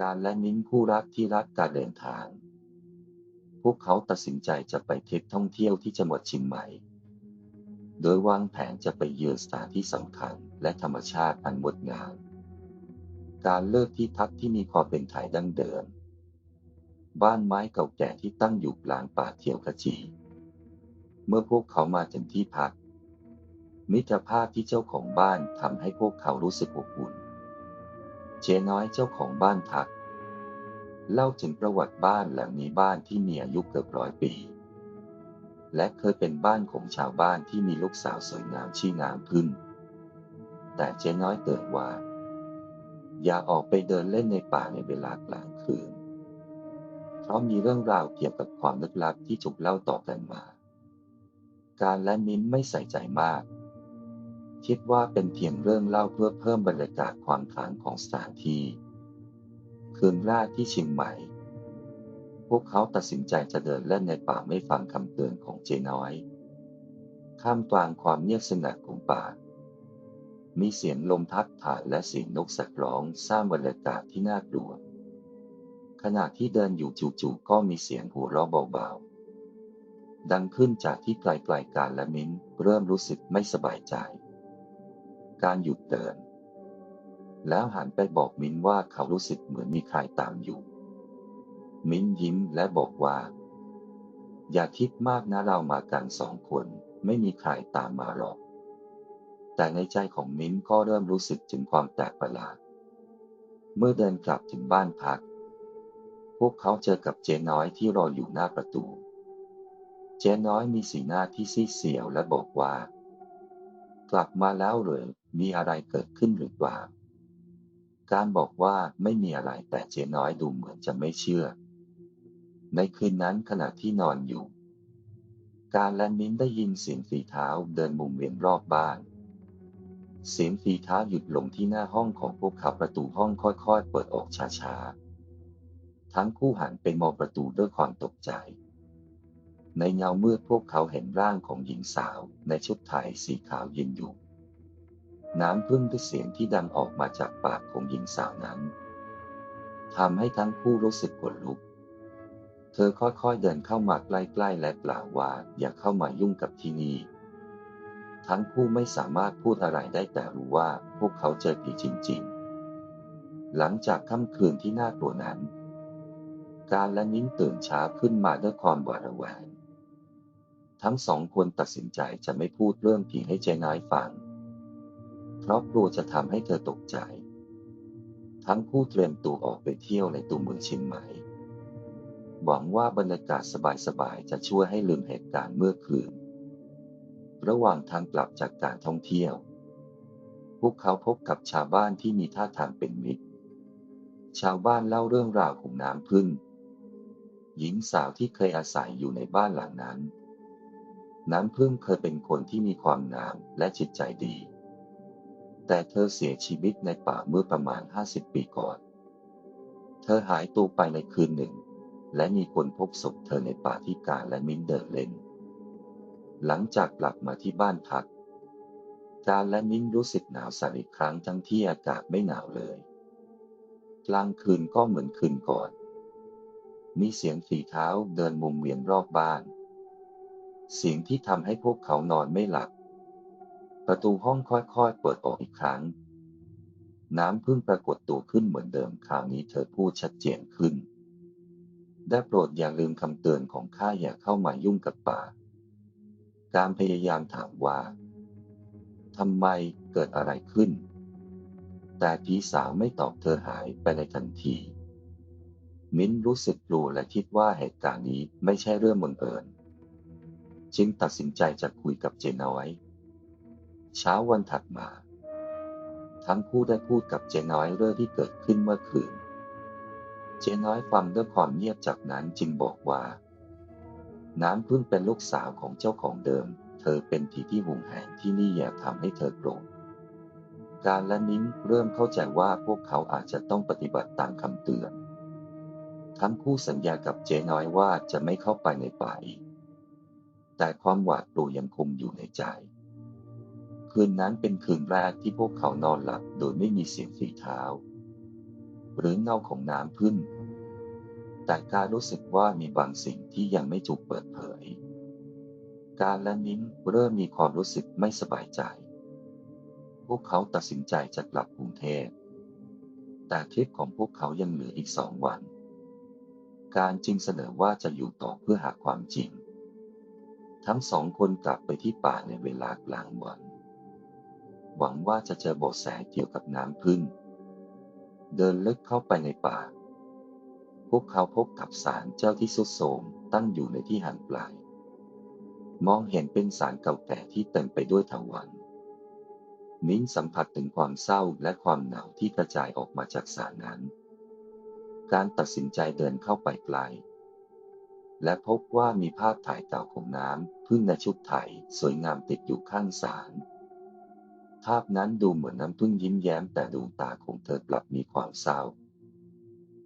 การและนิ้นผู้รักที่รักการเดินทาง พวกเขาตัดสินใจจะไปทริปท่องเที่ยวที่จังหวัดเชียงใหม่ โดยวางแผนจะไปเยือนสถานที่สำคัญและธรรมชาติอันงดงาม การเลือกที่พักที่มีความเป็นไทยดั้งเดิม บ้านไม้เก่าแก่ที่ตั้งอยู่กลางป่าเทียวขจี เมื่อพวกเขามาถึงที่พัก มิตรภาพที่เจ้าของบ้านทำให้พวกเขารู้สึกอบอุ่น เจน้อยเจ้าของบ้านทัก เล่าถึงประวัติบ้านหลังนี้บ้านที่มีอายุเกือบร้อยปี และเคยเป็นบ้านของชาวบ้านที่มีลูกสาวสวยงามชื่อนางพึ่งแต่เจน้อยเตือนว่า อย่าออกไปเดินเล่นในป่าในเวลากลางคืน เพราะมีเรื่องราวเกี่ยวกับความลึกลับที่ถูกเล่าต่อกันมา การและมิ้นไม่ใส่ใจมาก คิดว่าเป็นเพียงเรื่องเล่าเพื่อเพิ่มบรรยากาศความขลังของสถานที่ คืนแรกที่เชียงใหม่ พวกเขาตัดสินใจจะเดินเล่นในป่าไม่ฟังคำเตือนของเจน้อย ข้ามกลางความเงียบสงัดของป่า มีเสียงลมพัดผ่านและเสียงนกสัตว์ร้องสร้างบรรยากาศที่น่ากลัว ขณะที่เดินอยู่จู่ๆก็มีเสียงหัวเราะเบาๆดังขึ้นจากที่ไกลๆการและมิ้นเริ่มรู้สึกไม่สบายใจ การหยุดเดิน แล้วหันไปบอกมิ้นว่าเขารู้สึกเหมือนมีใครตามอยู่ มิ้นยิ้มและบอกว่า อย่าคิดมากนะเรามากันสองคน ไม่มีใครตามมาหรอก แต่ในใจของมิ้นก็เริ่มรู้สึกถึงความแปลกประหลาด เมื่อเดินกลับถึงบ้านพัก พวกเขาเจอกับเจน้อยที่รออยู่หน้าประตู เจน้อยมีสีหน้าที่ซีเสียวและบอกว่า กลับมาแล้วหรือมีอะไรเกิดขึ้นหรือเปล่า การบอกว่าไม่มีอะไรแต่เจน้อยดูเหมือนจะไม่เชื่อ ในคืนนั้นขณะที่นอนอยู่ การและมิ้นได้ยินเสียงฝีเท้าเดินมุมเวียนรอบบ้าน เสียงฝีเท้าหยุดลงที่หน้าห้องของพวกเขาประตูห้องค่อยๆ เปิดออกช้าๆ ทั้งคู่หันไปมองประตูด้วยความตกใจ ในเงามืดพวกเขาเห็นร่างของหญิงสาวในชุดไทยสีขาวยืนอยู่ น้ำพึ่งด้วยเสียงที่ดังออกมาจากปากของหญิงสาวนั้นทำให้ทั้งคู่รู้สึกขนลุก เธอค่อยๆเดินเข้ามาใกล้ๆและกล่าวว่าอย่าเข้ามายุ่งกับที่นี่ ทั้งคู่ไม่สามารถพูดอะไรได้แต่รู้ว่าพวกเขาเจอผีจริง ๆ หลังจากค่ำคืนที่น่ากลัวนั้น การและนิ้นตื่นเช้าขึ้นมาด้วยความหวาดระแวง ทั้งสองคนตัดสินใจจะไม่พูดเรื่องผีให้เจนายฟัง เพราะกลัวจะทำให้เธอตกใจ ทั้งคู่เตรียมตัวออกไปเที่ยวในตัวเมืองเชียงใหม่ หวังว่าบรรยากาศสบายๆจะช่วยให้ลืมเหตุการณ์เมื่อคืน ระหว่างทางกลับจากการท่องเที่ยว พวกเขาพบกับชาวบ้านที่มีท่าทางเป็นมิตร ชาวบ้านเล่าเรื่องราวของน้ำพึ่งหญิงสาวที่เคยอาศัยอยู่ในบ้านหลังนั้น น้ำพึ่งเคยเป็นคนที่มีความงามและจิตใจดี แต่เธอเสียชีวิตในป่าเมื่อประมาณ 50 ปีก่อน เธอหายตัวไปในคืนหนึ่ง และมีคนพบศพเธอในป่าที่กาและมิ้นเดินเล่น หลังจากกลับมาที่บ้านพัก การและมิ้นรู้สึกหนาวสั่นอีกครั้งทั้งที่อากาศไม่หนาวเลย กลางคืนก็เหมือนคืนก่อน มีเสียงฝีเท้าเดินมุมเวียนรอบบ้าน เสียงที่ทำให้พวกเขานอนไม่หลับ ประตูห้องค่อยๆ เปิดออกอีกครั้ง น้ำพึ่งปรากฏตัวขึ้นเหมือนเดิมคราวนี้เธอพูดชัดเจนขึ้น ได้โปรดอย่าลืมคำเตือนของข้าอย่าเข้ามายุ่งกับป่า การพยายามถามว่าทำไมเกิดอะไรขึ้น แต่ผีสาวไม่ตอบเธอหายไปในทันที มิ้นรู้สึกกลัวและคิดว่าเหตุการณ์นี้ไม่ใช่เรื่องบังเอิญ จึงตัดสินใจจะคุยกับเจน้อยเช้าวันถัดมา ทั้งคู่ได้พูดกับเจน้อยเรื่องที่เกิดขึ้นเมื่อคืน เจน้อยฟังด้วยความเงียบจากนั้นจึงบอกว่า น้ำพึ่งเป็นลูกสาวของเจ้าของเดิม เธอเป็นผีที่หุงแหงที่นี่อย่าทำให้เธอโกรธการและนิ้งเริ่มเข้าใจว่าพวกเขาอาจจะต้องปฏิบัติตามคำเตือน ทั้งคู่สัญญากับเจน้อยว่าจะไม่เข้าไปในป่าอีก แต่ความหวาดกลัวยังคงอยู่ในใจ คืนนั้นเป็นคืนแรกที่พวกเขานอนหลับโดยไม่มีเสียงฝีเท้า หรือเงาของน้ำพึ่งแต่การรู้สึกว่ามีบางสิ่งที่ยังไม่ถูกเปิดเผย การและนิ้นเริ่มมีความรู้สึกไม่สบายใจ พวกเขาตัดสินใจจะกลับกรุงเทพแต่ทริปของพวกเขายังเหลืออีกสองวัน การจึงเสนอว่าจะอยู่ต่อเพื่อหาความจริง ทั้งสองคนกลับไปที่ป่าในเวลากลางวัน หวังว่าจะเจอเบาะแสเกี่ยวกับน้ำพึ่ง เดินลึกเข้าไปในป่า พวกเขาพบกับศาลเจ้าที่สุดโทรมตั้งอยู่ในที่ห่างไกลมองเห็นเป็นศาลเก่าแก่ที่เต็มไปด้วยถาวรมิ้นสัมผัสถึงความเศร้าและความหนาวที่กระจายออกมาจากศาลนั้น การตัดสินใจเดินเข้าไปไกล และพบว่ามีภาพถ่ายเก่าของน้ำพึ่งในชุดไทยสวยงามติดอยู่ข้างศาลภาพนั้นดูเหมือนน้ำพึ่งยิ้มแย้มแต่ดวงตาของเธอกลับมีความเศร้า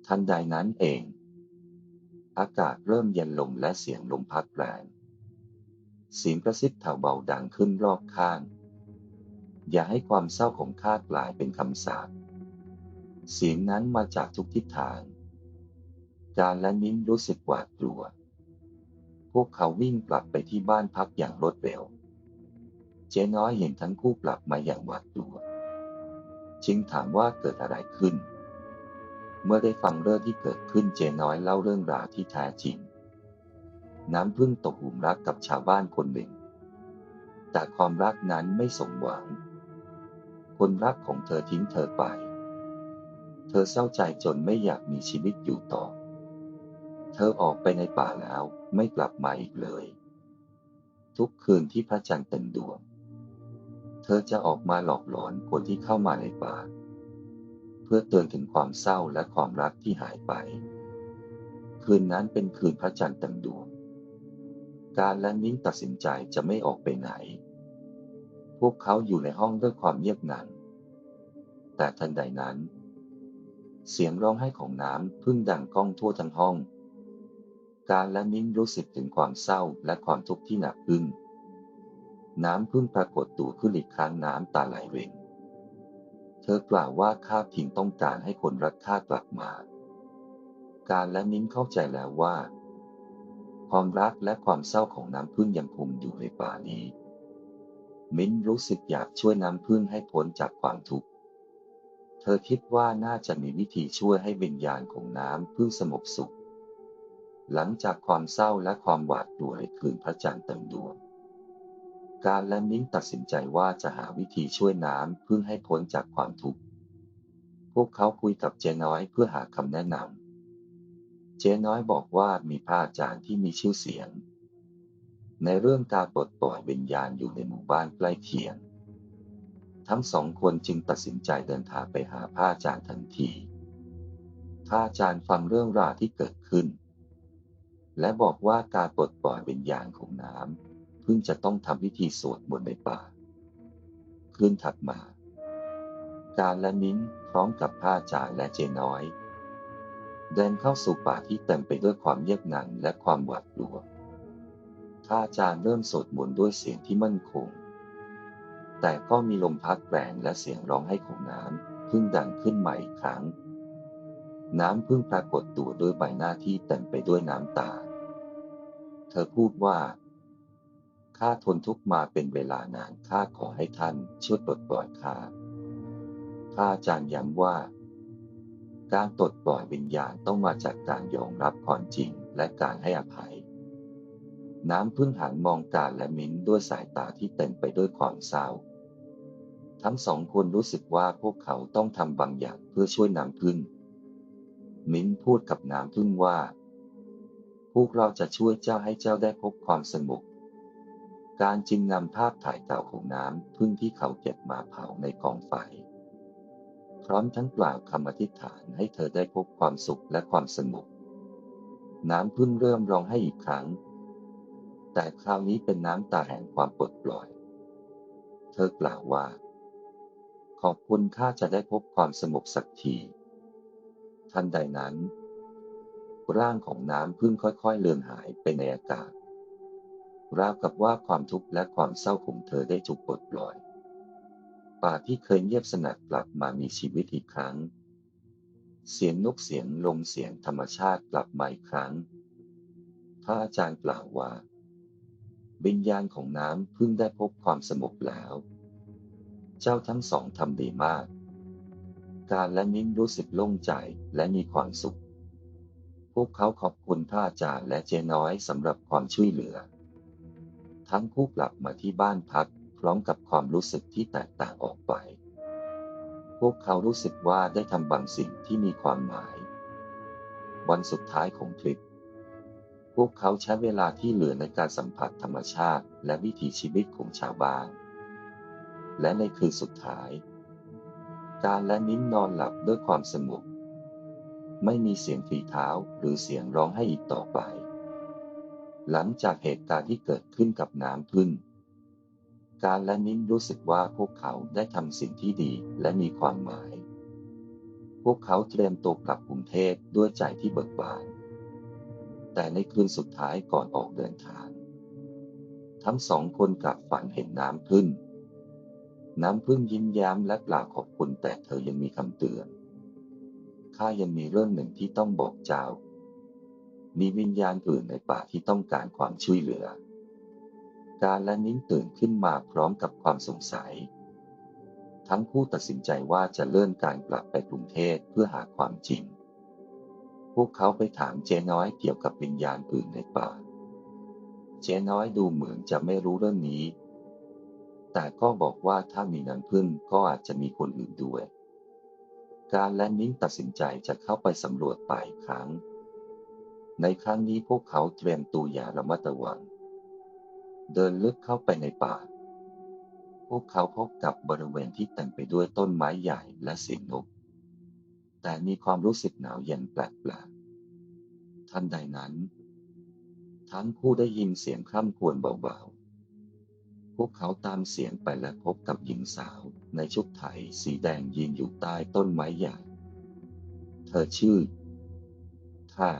ทันใดนั้นเอง อากาศเริ่มเย็นลงและเสียงลมพัดแรงเสียงกระซิบแถวเบาดังขึ้นรอบข้าง อย่าให้ความเศร้าของข้ากลายเป็นคำสาปเสียงนั้นมาจากทุกทิศทาง การและนิ้นรู้สึกหวาดกลัว วกเขาวิ่งกลับไปที่บ้านพักอย่างรวดเร็ว เจ๊น้อยเห็นทั้งคู่กลับมาอย่างหวาดกลัว จึงถามว่าเกิดอะไรขึ้น เมื่อได้ฟังเรื่องที่เกิดขึ้นเจ๊น้อยเล่าเรื่องราวที่แท้จริง น้ำพึ่งตกหลุมรักกับชาวบ้านคนหนึ่ง แต่ความรักนั้นไม่สมหวัง คนรักของเธอทิ้งเธอไป เธอเศร้าใจจนไม่อยากมีชีวิตอยู่ต่อ เธอออกไปในป่าแล้วไม่กลับมาอีกเลย ทุกคืนที่พระจันทร์เต็มดวง เธอจะออกมาหลอกหลอนคนที่เข้ามาในป่า เพื่อเตือนถึงความเศร้าและความรักที่หายไป คืนนั้นเป็นคืนพระจันทร์เต็มดวง การและนิ้งตัดสินใจจะไม่ออกไปไหน พวกเขาอยู่ในห้องด้วยความเงียบงันแต่ทันใดนั้น เสียงร้องไห้ของน้ำพึ่งดังก้องทั่วทั้งห้อง การและนิ้งรู้สึกถึงความเศร้าและความทุกข์ที่หนักขึ้นน้ำพึ่งปรากฏตัวขึ้นอีกครั้งน้ำตาไหลรินเธอกล่าวว่าข้าเพียงต้องการให้คนรักข้ากลับมา การและนิ้งเข้าใจแล้วว่า ความรักและความเศร้าของน้ำพึ่งยังคงอยู่ในป่านี้ มิ้นรู้สึกอยากช่วยน้ำพึ่งให้พ้นจากความทุกข์ เธอคิดว่าน่าจะมีวิธีช่วยให้วิญญาณของน้ำพึ่งสงบสุข หลังจากความเศร้าและความหวาดกลัวในคืนพระจันทร์เต็มดวง การและมิ้งตัดสินใจว่าจะหาวิธีช่วยน้ำเพึ่งให้พ้นจากความทุกข์ พวกเขาคุยกับเจน้อยเพื่อหาคำแนะนำ เจน้อยบอกว่ามีพระอาจารย์ที่มีชื่อเสียง ในเรื่องการปลดปล่อยวิญญาณอยู่ในหมู่บ้านใกล้เคียง ทั้งสองคนจึงตัดสินใจเดินทางไปหาพระอาจารย์ทันที พระอาจารย์ฟังเรื่องราวที่เกิดขึ้น และบอกว่าการปลดปล่อยวิญญาณของน้ำพึ่งจะต้องทำพิธีสวดมนต์ในป่า คืนถัดมา การและนิ้นพร้อมกับพระอาจารย์และเจน้อย เดินเข้าสู่ป่าที่เต็มไปด้วยความเงียบงันและความหวาดกลัวพระอาจารย์เริ่มสวดมนต์ด้วยเสียงที่มั่นคง แต่ก็มีลมพัดแรงและเสียงร้องไห้ของน้ำพึ่งดังขึ้นใหม่อีกครั้ง น้ำพึ่งปรากฏตัวด้วยใบหน้าที่เต็มไปด้วยน้ำตา เธอพูดว่าข้าทนทุกมาเป็นเวลานานข้าขอให้ท่านช่วยปลดปล่อยข้าพระอาจารย์ย้ำว่า การปลดปล่อยวิญญาณต้องมาจากการยอมรับความจริงและการให้อภัย น้ำพึ่งหันมองการและมิ้นด้วยสายตาที่เต็มไปด้วยความเศร้า ทั้งสองคนรู้สึกว่าพวกเขาต้องทำบางอย่างเพื่อช่วยน้ำพึ่ง มิ้นพูดกับน้ำพึ่งว่า วกเราจะช่วยเจ้าให้เจ้าได้พบความสงบการจึงนำภาพถ่ายเก่าของน้ำพึ่งที่เขาเก็บมาเผาในกองไฟ พร้อมทั้งกล่าวคำอธิษฐานให้เธอได้พบความสุขและความสงบน้ำพึ่งเริ่มร้องให้อีกครั้ง แต่คราวนี้เป็นน้ำตาแห่งความปลดปล่อย เธอกล่าวว่า ขอบคุณข้าจะได้พบความสงบสักที ทันใดนั้น ร่างของน้ำพึ่งค่อยๆ เลือนหายไปในอากาศ ราวกับว่าความทุกข์และความเศร้าของเธอได้ถูกปลดปล่อย ป่าที่เคยเงียบสนัดกลับมามีชีวิตอีกครั้ง เสียงนกเสียงลมเสียงธรรมชาติกลับมาอีกครั้งพระอาจารย์กล่าวว่าวิญญาณของน้ำเพิ่งได้พบความสงบแล้ว เจ้าทั้งสองทำดีมาก การและนิ้นรู้สึกโล่งใจและมีความสุข พวกเขาขอบคุณพระอาจารย์และเจน้อยสำหรับความช่วยเหลือ ทั้งคู่กลับมาที่บ้านพักพร้อมกับความรู้สึกที่แตกต่างออกไป พวกเขารู้สึกว่าได้ทำบางสิ่งที่มีความหมาย วันสุดท้ายของทริป พวกเขาใช้เวลาที่เหลือในการสัมผัสธรรมชาติ และวิถีชีวิตของชาวบ้าน และในคืนสุดท้าย การและนิ้นนอนหลับด้วยความสงบ ไม่มีเสียงฝีเท้าหรือเสียงร้องให้อีกต่อไป หลังจากเหตุการณ์ที่เกิดขึ้นกับน้ำพึ่ง การและนิ้นรู้สึกว่าพวกเขาได้ทำสิ่งที่ดีและมีความหมาย พวกเขาเตรียมตัวกลับกรุงเทพด้วยใจที่เบิกบาน แต่ในคืนสุดท้ายก่อนออกเดินทาง ทั้งสองคนกลับฝันเห็นน้ำพึ่งน้ำพึ่งยิ้มแย้มและกล่าวขอบคุณแต่เธอยังมีคำเตือน ข้ายังมีเรื่องหนึ่งที่ต้องบอกเจ้า มีวิญญาณอื่นในป่าที่ต้องการความช่วยเหลือ การและนิ้นตื่นขึ้นมาพร้อมกับความสงสัย ทั้งคู่ตัดสินใจว่าจะเลื่อนการกลับไปกรุงเทพเพื่อหาความจริง พวกเขาไปถามเจน้อยเกี่ยวกับวิญญาณอื่นในป่า เจน้อยดูเหมือนจะไม่รู้เรื่องนี้ แต่ก็บอกว่าถ้ามีน้ำพึ่งก็อาจจะมีคนอื่นด้วย การและนิ้นตัดสินใจจะเข้าไปสำรวจป่าอีกครั้ง ในครั้งนี้พวกเขาเตรียมตัวอย่างระมัดระวัง เดินลึกเข้าไปในป่า พวกเขาพบกับบริเวณที่เต็มไปด้วยต้นไม้ใหญ่และเสียงนก แต่มีความรู้สึกหนาวเย็นแปลกๆ ทันใดนั้น ทั้งคู่ได้ยินเสียงคร่ำครวญเบาๆ พวกเขาตามเสียงไปและพบกับหญิงสาว ในชุดไทยสีแดงยืนอยู่ใต้ต้นไม้ใหญ่ เธอชื่อท่า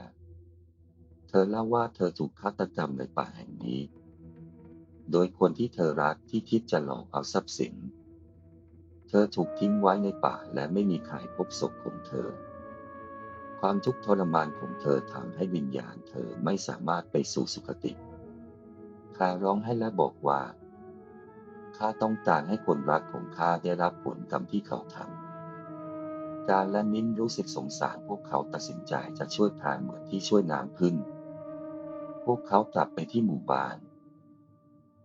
เธอเล่าว่าเธอถูกฆาตกรรมในป่าแห่งนี้ โดยคนที่เธอรักที่คิดจะหลอกเอาทรัพย์สิน เธอถูกทิ้งไว้ในป่าและไม่มีใครพบศพของเธอ ความทุกข์ทรมานของเธอทำให้วิญญาณเธอไม่สามารถไปสู่สุคติข้าร้องให้และบอกว่า ข้าต้องการให้คนรักของข้าได้รับผลกรรมที่เขาทำ การและนิ้นรู้สึกสงสารพวกเขาตัดสินใจจะช่วยพรานเหมือนที่ช่วยน้ำพึ่งพวกเขากลับไปที่หมู่บ้าน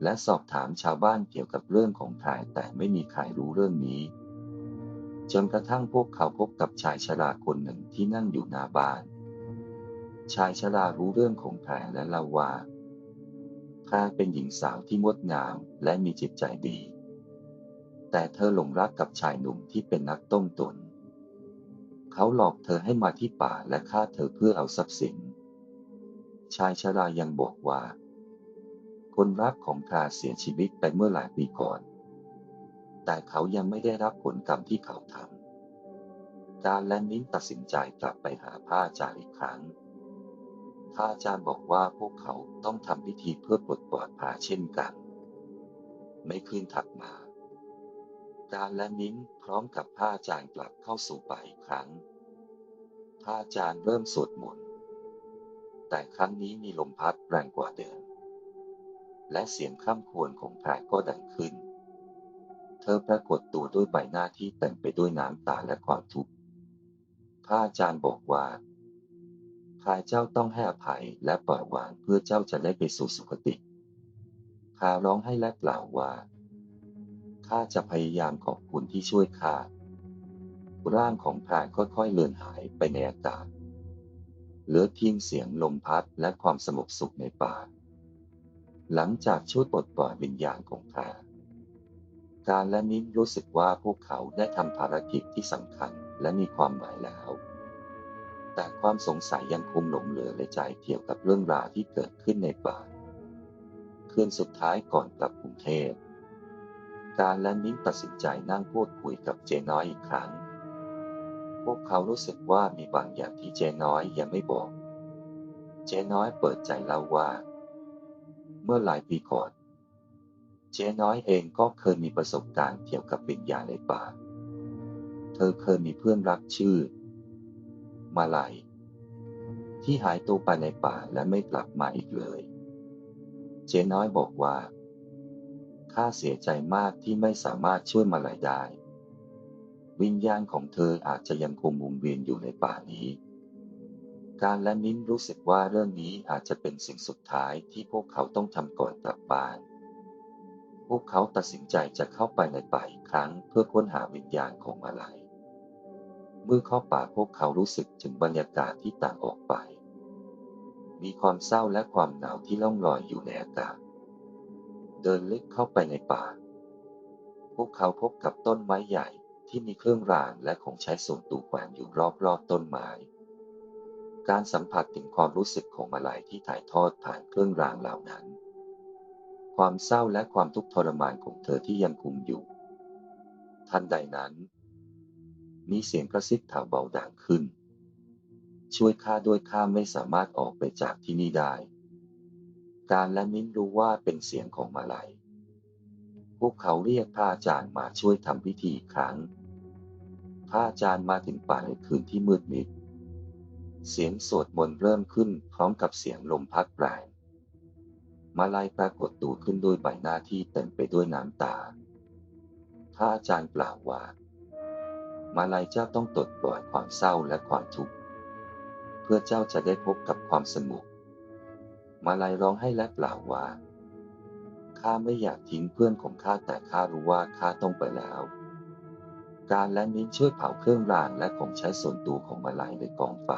และสอบถามชาวบ้านเกี่ยวกับเรื่องของพรายแต่ไม่มีใครรู้เรื่องนี้จนกระทั่งพวกเขาพบกับชายชราคนหนึ่งที่นั่งอยู่หน้าบ้าน ชายชรารู้เรื่องของแพรและเล่าว่า แพรเป็นหญิงสาวที่งดงามและมีจิตใจดี แต่เธอหลงรักกับชายหนุ่มที่เป็นนักต้มตุน เขาหลอกเธอให้มาที่ป่าและฆ่าเธอเพื่อเอาทรัพย์สิน ชายชรายังบอกว่า คนรักของแพรเสียชีวิตไปเมื่อหลายปีก่อน แต่เขายังไม่ได้รับผลกรรมที่เขาทำการและนิ้นตัดสินใจกลับไปหาพระอาจาอีกครั้ง พระอาจารย์บอกว่าพวกเขาต้องทำพิธีเพื่อปลดปล่อยพาเช่นกันไม่คืนถัดมา การและนิ้นพร้อมกับพระอาจารย์กลับเข้าสู่ป่าอีกครั้ง พระอาจารย์เริ่มสวดมนต์ แต่ครั้งนี้มีลมพัดแรงกว่าเดิม และเสียงข้ามควรของแพรก็ดังขึ้น เธอปรากฏตัวด้วยใบหน้าที่เต็มไปด้วยน้ำตาและความทุกข์ พระอาจารย์บอกว่า พาเจ้าต้องให้อภัยและปล่อยวางเพื่อเจ้าจะได้ไปสู่สุคติ ข้าร้องให้และกล่าวว่า ข้าจะพยายามขอบคุณที่ช่วยข้า ร่างของพรายค่อยๆเลือนหายไปในอากาศ เหลือเพียงเสียงลมพัดและความสงบสุขในป่า หลังจากช่วยปลดปล่อยวิญญาณของพรายการและนิ้นรู้สึกว่าพวกเขาได้ทำภารกิจที่สำคัญและมีความหมายแล้ว แต่ความสงสัยยังคงหลงเหลือในใจเกี่ยวกับเรื่องราวที่เกิดขึ้นในป่าคืนสุดท้ายก่อนกลับกรุงเทพ การและนิ้นตัดสินใจนั่งพูดคุยกับเจน้อยอีกครั้ง พวกเขารู้สึกว่ามีบางอย่างที่เจน้อยยังไม่บอก เจน้อยเปิดใจเล่าว่า เมื่อหลายปีก่อน เจน้อยเองก็เคยมีประสบการณ์เกี่ยวกับวิญญาณในป่า เธอเคยมีเพื่อนรักชื่อ มาลัย ที่หายตัวไปในป่าและไม่กลับมาอีกเลย เจน้อยบอกว่าข้าเสียใจมากที่ไม่สามารถช่วยมาลัยได้ วิญญาณของเธออาจจะยังคงวนเวียนอยู่ในป่านี้ การและนิ้นรู้สึกว่าเรื่องนี้อาจจะเป็นสิ่งสุดท้ายที่พวกเขาต้องทำก่อนกลับบ้าน พวกเขาตัดสินใจจะเข้าไปในป่าอีกครั้งเพื่อค้นหาวิญญาณของมาลัย มื่อเข้าป่าพวกเขารู้สึกถึงบรรยากาศที่ต่างออกไป มีความเศร้าและความหนาวที่ล่องลอยอยู่ในอากาศ เดินลึกเข้าไปในป่า พวกเขาพบกับต้นไม้ใหญ่ที่มีเครื่องรางและของใช้ส่วนตัวแขวนอยู่รอบๆต้นไม้ การสัมผัสถึงความรู้สึกของมาลัยที่ถ่ายทอดผ่านเครื่องรางเหล่านั้น ความเศร้าและความทุกข์ทรมานของเธอที่ยังคุมอยู่ ทันใดนั้น มีเสียงกระซิบถามเบาดังขึ้น ช่วยข้าด้วยข้าไม่สามารถออกไปจากที่นี่ได้ การและมิ้นรู้ว่าเป็นเสียงของมาลัย พวกเขาเรียกพระอาจารย์มาช่วยทำพิธีครั้งพระอาจารย์มาถึงป่าในคืนที่มืดมิด เสียงสวดมนต์เริ่มขึ้นพร้อมกับเสียงลมพัดแรงมาลัยปรากฏตัวขึ้นด้วยใบหน้าที่เต็มไปด้วยน้ำตาพระอาจารย์กล่าวว่า มาลัยเจ้าต้องตดปล่อยความเศร้าและความทุกข์ เพื่อเจ้าจะได้พบกับความสงบมาลัยร้องให้และกล่าว่าข้าไม่อยากทิ้งเพื่อนของข้าแต่ข้ารู้ว่าข้าต้องไปแล้ว การและนิ้นช่วยเผาเครื่องรางและของใช้ส่วนตัวของมาลัยในกองไฟ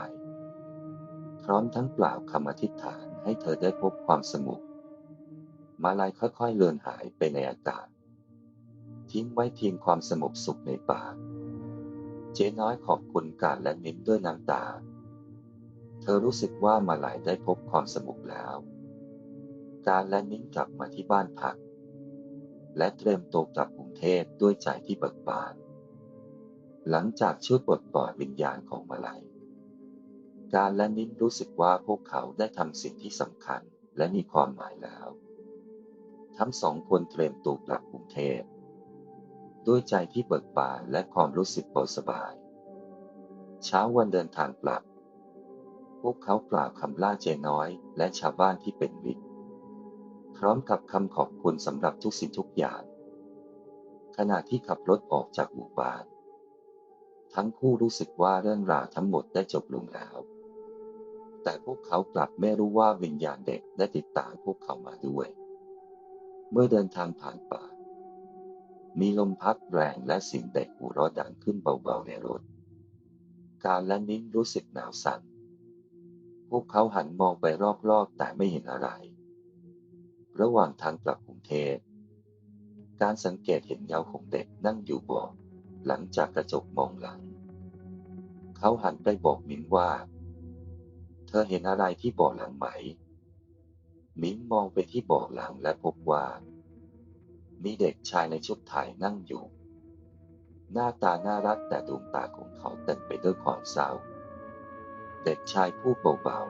พร้อมทั้งกล่าคำอธิษฐานให้เธอได้พบความสงบมาลัยค่อยๆเลือนหายไปในอากาศ ทิ้งไว้เพียงความสงบสุขในป่า เจ๊น้อยขอบคุณการและนิ้นด้วยน้ำตา เธอรู้สึกว่ามาลัยได้พบความสงบแล้ว การและนิ้นกลับมาที่บ้านพัก และเตรียมตัวกลับกรุงเทพด้วยใจที่เบิกบาน หลังจากช่วยปลดปล่อยวิญญาณของมาลัยการและนิ้นรู้สึกว่าพวกเขาได้ทำสิ่งที่สำคัญและมีความหมายแล้ว ทั้งสองคนเตรียมตัวกลับกรุงเทพ ด้วยใจที่เบิกบานและความรู้สึกเบาสบาย เช้าวันเดินทางกลับ พวกเขากล่าวคำล่าเจน้อยและชาวบ้านที่เป็นมิตร พร้อมกับคำขอบคุณสำหรับทุกสิ่งทุกอย่าง ขณะที่ขับรถออกจากหมู่บ้าน ทั้งคู่รู้สึกว่าเรื่องราวทั้งหมดได้จบลงแล้ว แต่พวกเขากลับไม่รู้ว่าวิญญาณเด็กได้ติดตามพวกเขามาด้วย เมื่อเดินทางผ่านป่า มีลมพัดแรงและเสียงเด็กหัวเราะดังขึ้นเบาๆในรถ การและนิ้นรู้สึกหนาวสั่น พวกเขาหันมองไปรอบๆแต่ไม่เห็นอะไร ระหว่างทางกลับกรุงเทพ การสังเกตเห็นเงาของเด็กนั่งอยู่เบาะหลังจากกระจกมองหลัง เขาหันไปบอกมิ้นว่า เธอเห็นอะไรที่เบาะหลังไหม มิ้นมองไปที่เบาะหลังและพบว่า มีเด็กชายในชุดไทยนั่งอยู่ หน้าตาน่ารักแต่ดวงตาของเขาเต็มไปด้วยความเศร้า เด็กชายพูดเบา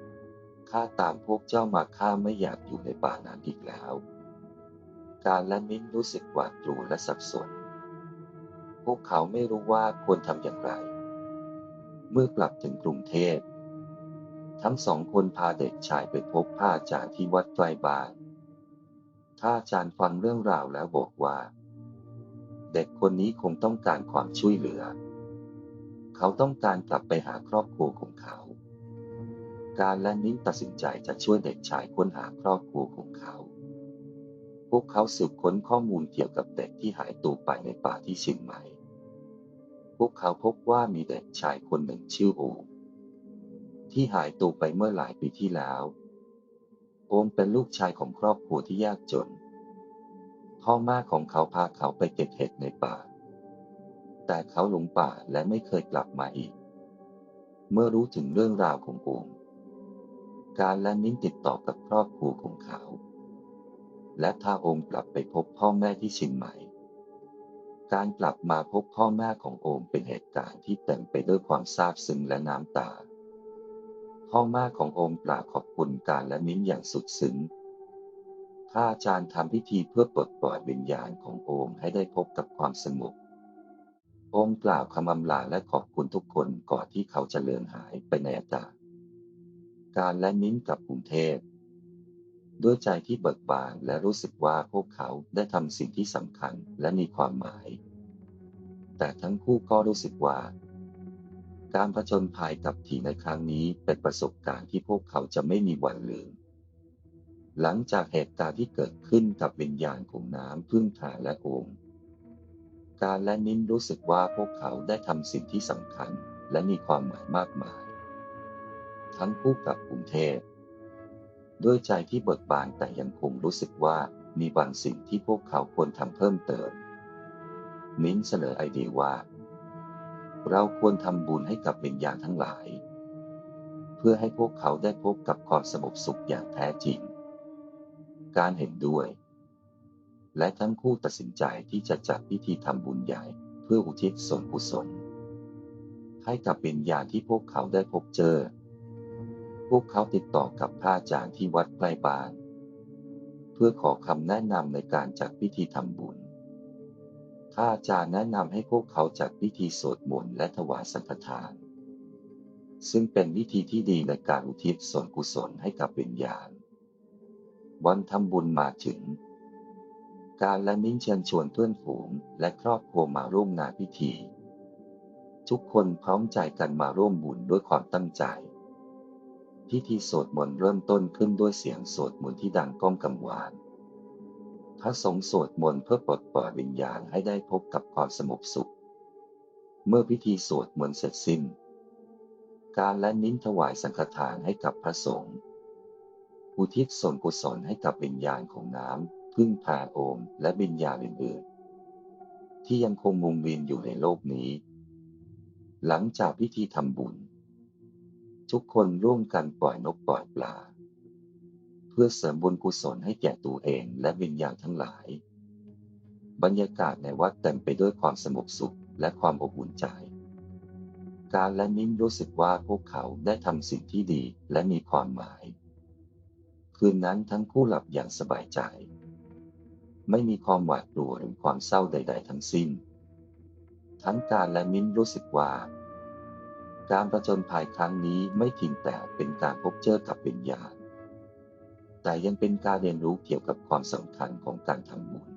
ๆ ข้าตามพวกเจ้ามาข้าไม่อยากอยู่ในป่านั้นอีกแล้ว การและมิ้นรู้สึกหวาดกลัวและสับสน พวกเขาไม่รู้ว่าควรทำอย่างไร เมื่อกลับถึงกรุงเทพทั้งสองคนพาเด็กชายไปพบพระอาจารย์ที่วัดใกลบ้าน ถ้าอาจารย์ฟังเรื่องราวแล้วบอกว่า เด็กคนนี้คงต้องการความช่วยเหลือ เขาต้องการกลับไปหาครอบครัวของเขา การและนิ้นตัดสินใจจะช่วยเด็กชายค้นหาครอบครัวของเขา พวกเขาสืบค้นข้อมูลเกี่ยวกับเด็กที่หายตัวไปในป่าที่เชียงใหม่ พวกเขาพบว่ามีเด็กชายคนหนึ่งชื่อโอที่หายตัวไปเมื่อหลายปีที่แล้ว อมเป็นลูกชายของครอบครัวที่ยากจน พ่อแม่ของเขาพาเขาไปเก็บเห็ดในป่า แต่เขาหลงป่าและไม่เคยกลับมาอีก เมื่อรู้ถึงเรื่องราวของโอม การและนิ้นติดต่อกับครอบครัวของเขา และถ้าโอมกลับไปพบพ่อแม่ที่เชียงใหม่ การกลับมาพบพ่อแม่ของโอมเป็นเหตุการณ์ที่เต็มไปด้วยความซาบซึ้งและน้ำตา พ่อแม่ของโอมกล่าวขอบคุณการและนิ้นอย่างสุดซึ้งพระอาจารย์ทำพิธีเพื่อปลดปล่อยวิญญาณของโอมให้ได้พบกับความสงบองค์กล่าวคำอำลาและขอบคุณทุกคนก่อนที่เขาจะเลือนหายไปในอากาศ การและนิ้นกับกรุงเทพด้วยใจที่เบิกบานและรู้สึกว่าพวกเขาได้ทำสิ่งที่สำคัญและมีความหมาย แต่ทั้งคู่ก็รู้สึกว่า การผจญภัยกับผีในครั้งนี้เป็นประสบการณ์ที่พวกเขาจะไม่มีวันลืม หลังจากเหตุการณ์ที่เกิดขึ้นกับวิญญาณของน้ำพึ่งทาและโอม การและนิ้นรู้สึกว่าพวกเขาได้ทำสิ่งที่สำคัญและมีความหมายมากมาย ทั้งคู่กับกรุงเทพด้วยใจที่เบิกบานแต่ยังคงรู้สึกว่ามีบางสิ่งที่พวกเขาควรทำเพิ่มเติม นิ้นเสนอไอเดียว่า เราควรทำบุญให้กับวิญญาณทั้งหลาย เพื่อให้พวกเขาได้พบกับความสงบสุขอย่างแท้จริง การเห็นด้วย และทั้งคู่ตัดสินใจที่จะจัดพิธีทำบุญใหญ่เพื่ออุทิศส่วนกุศล ให้กับวิญญาณที่พวกเขาได้พบเจอ พวกเขาติดต่อกับพระอาจารย์ที่วัดใกล้บ้าน เพื่อขอคำแนะนำในการจัดพิธีทำบุญ พระอาจารย์แนะนำให้พวกเขาจัดพิธีสวดมนต์และถวายสังฆทาน ซึ่งเป็นวิธีที่ดีในการอุทิศส่วนกุศลให้กับวิญญาณ วันทำบุญมาถึง การและนิ้นเชิญชวนเพื่อนฝูงและครอบครัวมาร่วมงานพิธี ทุกคนพร้อมใจกันมาร่วมบุญด้วยความตั้งใจ พิธีสวดมนต์เริ่มต้นขึ้นด้วยเสียงสวดมนต์ที่ดังก้องกังวาน พระสงฆ์สวดมนต์เพื่อปลดปล่อยวิญญาณให้ได้พบกับความสงบสุข เมื่อพิธีสวดมนต์เสร็จสิ้น การและนิ้นถวายสังฆทานให้กับพระสงฆ์อุทิศส่วนกุศลให้กับวิญญาณของน้ำพึ่งพาโอมและวิญญาณอื่นๆ ที่ยังคงมุงวินอยู่ในโลกนี้ หลังจากพิธีทำบุญ ทุกคนร่วมกันปล่อยนกปล่อยปลา เพื่อเสริมบุญกุศลให้แก่ตัวเองและวิญญาณทั้งหลาย บรรยากาศในวัดเต็มไปด้วยความสงบสุขและความอบอุ่นใจ การและนิ้นรู้สึกว่าพวกเขาได้ทำสิ่งที่ดีและมีความหมาย คืนนั้นทั้งคู่หลับอย่างสบายใจ ไม่มีความหวาดกลัวหรือความเศร้าใด ๆ ทั้งสิ้น ทั้งการและมิ้นรู้สึกว่าการประจนภัยครั้งนี้ไม่เพียงแต่เป็นการพบเจอกับวิญญาณ แต่ยังเป็นการเรียนรู้เกี่ยวกับความสำคัญของการทำบุญ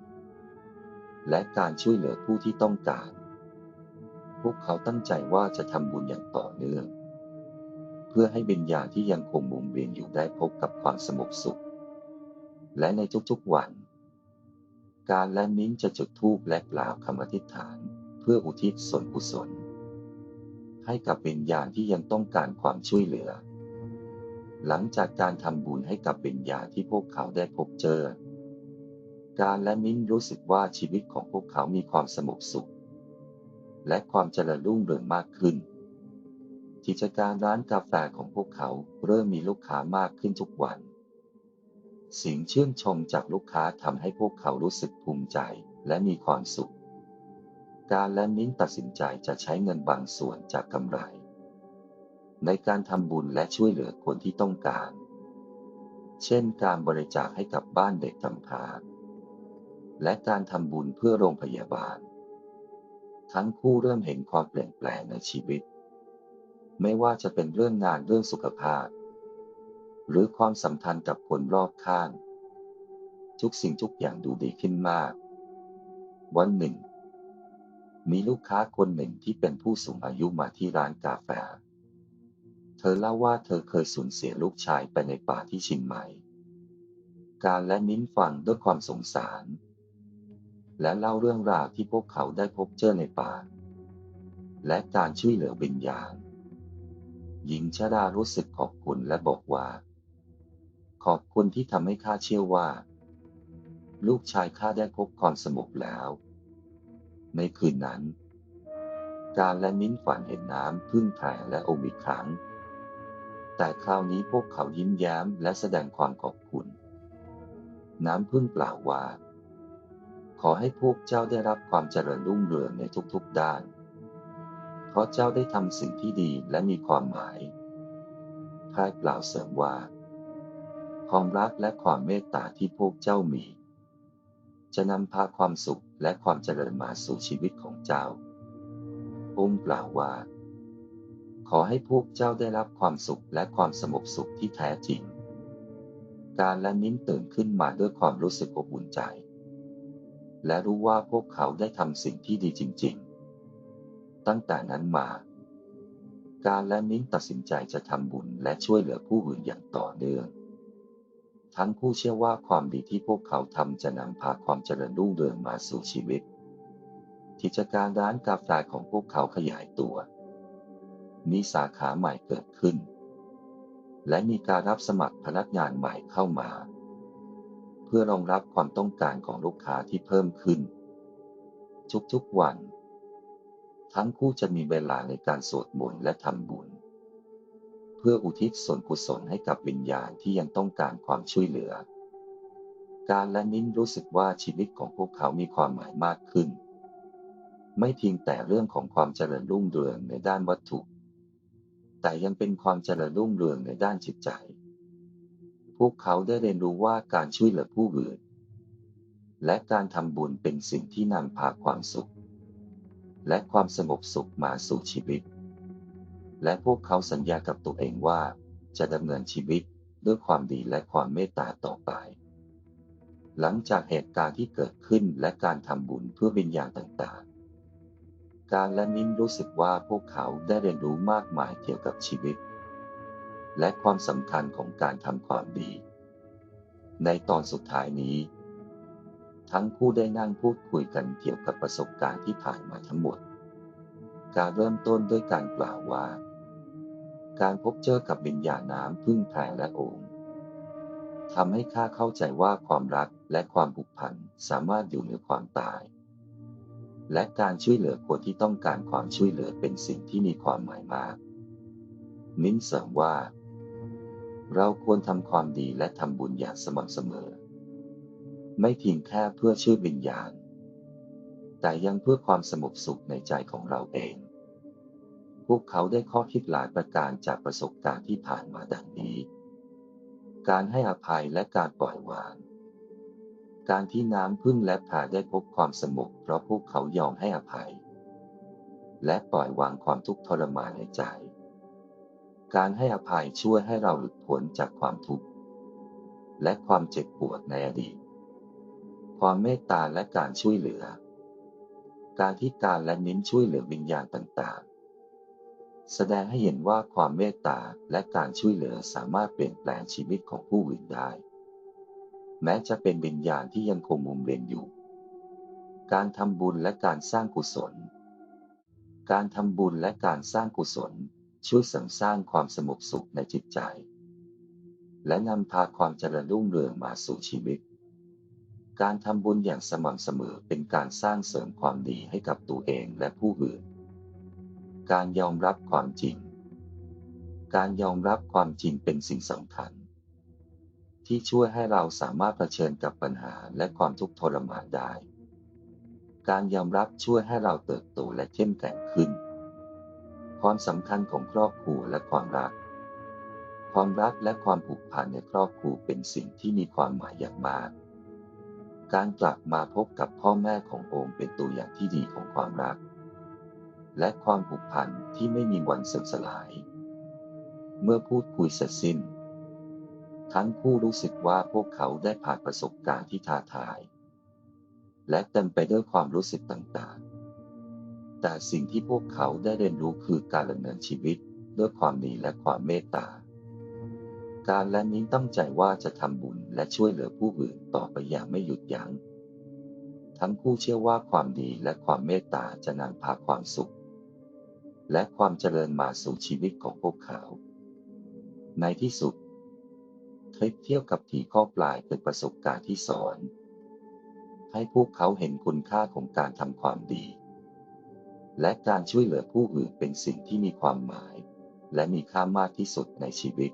และการช่วยเหลือผู้ที่ต้องการ พวกเขาตั้งใจว่าจะทำบุญอย่างต่อเนื่อง เพื่อให้วิญญาณที่ยังคงมุงเวียนอยู่ได้พบกับความสงบสุข และในทุกๆวัน การและนิ้นจะจุดธูปและกล่าวคำอธิษฐาน เพื่ออุทิศส่วนกุศล ให้กับวิญญาณที่ยังต้องการความช่วยเหลือ หลังจากการทำบุญให้กับวิญญาณที่พวกเขาได้พบเจอ การและมิ้นรู้สึกว่าชีวิตของพวกเขามีความสงบสุข และความเจริญรุ่งเรืองมากขึ้น กิจการร้านกาแฟของพวกเขาเริ่มมีลูกค้ามากขึ้นทุกวัน สิ่งชื่นชมจากลูกค้าทำให้พวกเขารู้สึกภูมิใจและมีความสุข การและมิ้นตัดสินใจจะใช้เงินบางส่วนจากกำไร ในการทำบุญและช่วยเหลือคนที่ต้องการ เช่นการบริจาคให้กับบ้านเด็กกำพร้าและการทำบุญเพื่อโรงพยาบาล ทั้งคู่เริ่มเห็นความเปลี่ยนแปลงในชีวิต ไม่ว่าจะเป็นเรื่องงานเรื่องสุขภาพ หรือความสัมพันธ์กับคนรอบข้าง ทุกสิ่งทุกอย่างดูดีขึ้นมาก วันหนึ่ง มีลูกค้าคนหนึ่งที่เป็นผู้สูงอายุมาที่ร้านกาแฟ ธอเล่าว่าเธอเคยสูญเสียลูกชายไปในป่าที่เชียงใหม่ การและนิ้นฟังด้วยความสงสาร และเล่าเรื่องราวที่พวกเขาได้พบเจอในป่า และการช่วยเหลือวิญญาณ หญิงชรารู้สึกขอบคุณและบอกว่า ขอบคุณที่ทำให้ข้าเชื่อว่า ลูกชายข้าได้พบความสงบแล้ว ในคืนนั้นการและมิ้นฝันเห็นน้ำพึ่งแผ่และอมอีกครั้ง แต่คราวนี้พวกเขายิ้มแย้มและแสดงความขอบคุณ น้ำพึ่งกล่าวว่า ขอให้พวกเจ้าได้รับความเจริญรุ่งเรืองในทุกๆด้าน เพราะเจ้าได้ทำสิ่งที่ดีและมีความหมายพายกล่าวเสริมว่า ความรักและความเมตตาที่พวกเจ้ามี จะนำพาความสุขและความเจริญมาสู่ชีวิตของเจ้าองค์กล่าวว่า ขอให้พวกเจ้าได้รับความสุขและความสงบสุขที่แท้จริง การและนิ้นตื่นขึ้นมาด้วยความรู้สึกอบอุ่นใจ และรู้ว่าพวกเขาได้ทำสิ่งที่ดีจริง ๆ ตั้งแต่นั้นมา การและนิ้นตัดสินใจจะทำบุญและช่วยเหลือผู้อื่นอย่างต่อเนื่อง ทั้งคู่เชื่อว่าความดีที่พวกเขาทำจะนำพาความเจริญรุ่งเรืองมาสู่ชีวิต กิจการร้านกาแฟของพวกเขาขยายตัว มีสาขาใหม่เกิดขึ้น และมีการรับสมัครพนักงานใหม่เข้ามา เพื่อรองรับความต้องการของลูกค้าที่เพิ่มขึ้น ทุกๆวัน ทั้งคู่จะมีเวลาในการสวดมนต์และทำบุญ เพื่ออุทิศส่วนกุศลให้กับวิญญาณที่ยังต้องการความช่วยเหลือ การและนิ้นรู้สึกว่าชีวิตของพวกเขามีความหมายมากขึ้นไม่เพียงแต่เรื่องของความเจริญรุ่งเรืองในด้านวัตถุ แต่ยังเป็นความเจริญรุ่งเรืองในด้านจิตใจ พวกเขาได้เรียนรู้ว่าการช่วยเหลือผู้อื่น และการทำบุญเป็นสิ่งที่นำพาความสุข และความสงบสุขมาสู่ชีวิต และพวกเขาสัญญากับตัวเองว่าจะดำเนินชีวิตด้วยความดีและความเมตตาต่อไป หลังจากเหตุการณ์ที่เกิดขึ้นและการทำบุญเพื่อวิญญาณต่างๆ การและนิ้นรู้สึกว่าพวกเขาได้เรียนรู้มากมายเกี่ยวกับชีวิต และความสำคัญของการทำความดี ในตอนสุดท้ายนี้ ทั้งคู่ได้นั่งพูดคุยกันเกี่ยวกับประสบการณ์ที่ผ่านมาทั้งหมด การเริ่มต้นด้วยการกล่าวว่า การพบเจอกับวิญญาณน้ำพึ่งแพรและโองค์ทำให้ข้าเข้าใจว่าความรักและความผูกพันสามารถอยู่เหนือความตาย และการช่วยเหลือคนที่ต้องการความช่วยเหลือเป็นสิ่งที่มีความหมายมากมิ้นเสริมว่า เราควรทำความดีและทำบุญอย่างสม่ำเสมอ ไม่เพียงแค่เพื่อช่วยวิญญาณ แต่ยังเพื่อความสงบสุขในใจของเราเอง พวกเขาได้ข้อคิดหลายประการจากประสบการณ์ที่ผ่านมาดังนี้ การให้อภัยและการปล่อยวาง การที่น้ำพึ่งและผาได้พบความสงบเพราะพวกเขายอมให้อภัย และปล่อยวางความทุกข์ทรมานในใจ การให้อภัยช่วยให้เราหลุดพ้นจากความทุกข์และความเจ็บปวดในอดีต ความเมตตาและการช่วยเหลือ การที่การและนิ้นช่วยเหลือวิญญาณต่างๆ แสดงให้เห็นว่าความเมตตาและการช่วยเหลือสามารถเปลี่ยนแปลงชีวิตของผู้อื่นได้ แม้จะเป็นวิญญาณที่ยังคงมุมเวียนอยู่ การทำบุญและการสร้างกุศล การทำบุญและการสร้างกุศลช่วยเสริมสร้างความสงบสุขในจิตใจ และนำพาความเจริญรุ่งเรืองมาสู่ชีวิต การทำบุญอย่างสม่ำเสมอเป็นการสร้างเสริมความดีให้กับตัวเองและผู้อื่น การยอมรับความจริง การยอมรับความจริงเป็นสิ่งสำคัญ ที่ช่วยให้เราสามารถเผชิญกับปัญหาและความทุกข์ทรมานได้ การยอมรับช่วยให้เราเติบโตและเข้มแข็งขึ้น ความสำคัญของครอบครัวและความรัก ความรักและความผูกพันในครอบครัวเป็นสิ่งที่มีความหมายอย่างมาก การกลับมาพบกับพ่อแม่ของโอมเป็นตัวอย่างที่ดีของความรัก และความผูกพันที่ไม่มีวันเสื่อมสลาย เมื่อพูดคุยเสร็จสิ้น ทั้งคู่รู้สึกว่าพวกเขาได้ผ่านประสบการณ์ที่ท้าทาย และเต็มไปด้วยความรู้สึกต่างๆ แต่สิ่งที่พวกเขาได้เรียนรู้คือการดำเนินชีวิตด้วยความดีและความเมตตา การและนิ้ตั้งใจว่าจะทำบุญและช่วยเหลือผู้อื่นต่อไปอย่างไม่หยุดยัง้ง ทั้งคู่เชื่อว่าความดีและความเมตตาจะนำพาความสุข และความเจริญมาสู่ชีวิตของพวกเขา ในที่สุด ทริปเที่ยวกับทีข้อปลายเป็นประสบการณ์ที่สอน ให้พวกเขาเห็นคุณค่าของการทำความดี และการช่วยเหลือผู้อื่นเป็นสิ่งที่มีความหมาย และมีค่ามากที่สุดในชีวิต